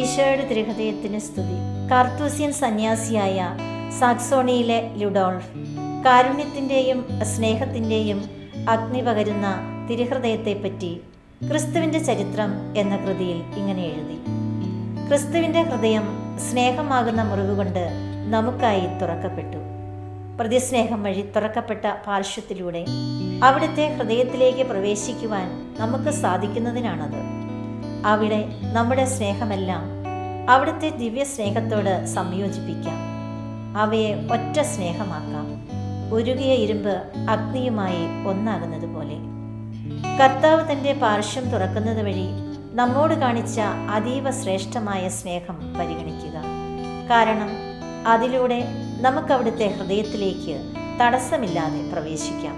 ഈശോയുടെ സ്തുതി. കാർത്തൂസ്യൻ സന്യാസിയായ സാക്സോണിയിലെ ലുഡോൾഫ് കാരുണ്യത്തിന്റെയും സ്നേഹത്തിന്റെയും അഗ്നി പകരുന്ന തിരുഹൃദയത്തെപ്പറ്റി ക്രിസ്തുവിന്റെ ചരിത്രം എന്ന കൃതിയിൽ ഇങ്ങനെ എഴുതി. ക്രിസ്തുവിന്റെ ഹൃദയം സ്നേഹമാകുന്ന മുറിവുകൊണ്ട് നമുക്കായി തുറക്കപ്പെട്ടു. പ്രതിസ്നേഹം വഴി തുറക്കപ്പെട്ട പാർശ്വത്തിലൂടെ അവിടുത്തെ ഹൃദയത്തിലേക്ക് പ്രവേശിക്കുവാൻ നമുക്ക് സാധിക്കുന്നതിനാണത്. അവിടെ നമ്മുടെ സ്നേഹമെല്ലാം അവിടുത്തെ ദിവ്യ സ്നേഹത്തോട് സംയോജിപ്പിക്കാം. അവയെ ഒറ്റ സ്നേഹമാക്കാം. ഉരുകിയ ഇരുമ്പ് അഗ്നിയുമായി ഒന്നാകുന്നത് പോലെ കർത്താവ് തന്റെ പാർശ്വം തുറക്കുന്നത് വഴി നമ്മോട് കാണിച്ച അതീവ ശ്രേഷ്ഠമായ സ്നേഹം പരിഗണിക്കുക. കാരണം അതിലൂടെ നമുക്കവിടുത്തെ ഹൃദയത്തിലേക്ക് തടസ്സമില്ലാതെ പ്രവേശിക്കാം.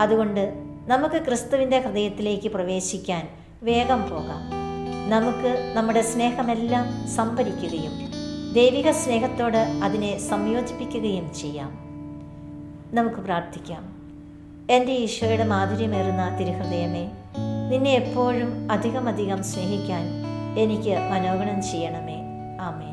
അതുകൊണ്ട് നമുക്ക് ക്രിസ്തുവിന്റെ ഹൃദയത്തിലേക്ക് പ്രവേശിക്കാൻ വേഗം പോകാം. നമുക്ക് നമ്മുടെ സ്നേഹമെല്ലാം സംഭരിക്കുകയും ദൈവിക സ്നേഹത്തോട് അതിനെ സംയോജിപ്പിക്കുകയും ചെയ്യാം. നമുക്ക് പ്രാർത്ഥിക്കാം. എന്റെ ഈശോയുടെ മാധുര്യമേറുന്ന തിരുഹൃദയമേ നിന്നെ എപ്പോഴും അധികമധികം സ്നേഹിക്കാൻ എനിക്ക് മനോഗണം ചെയ്യണമേ. ആമേ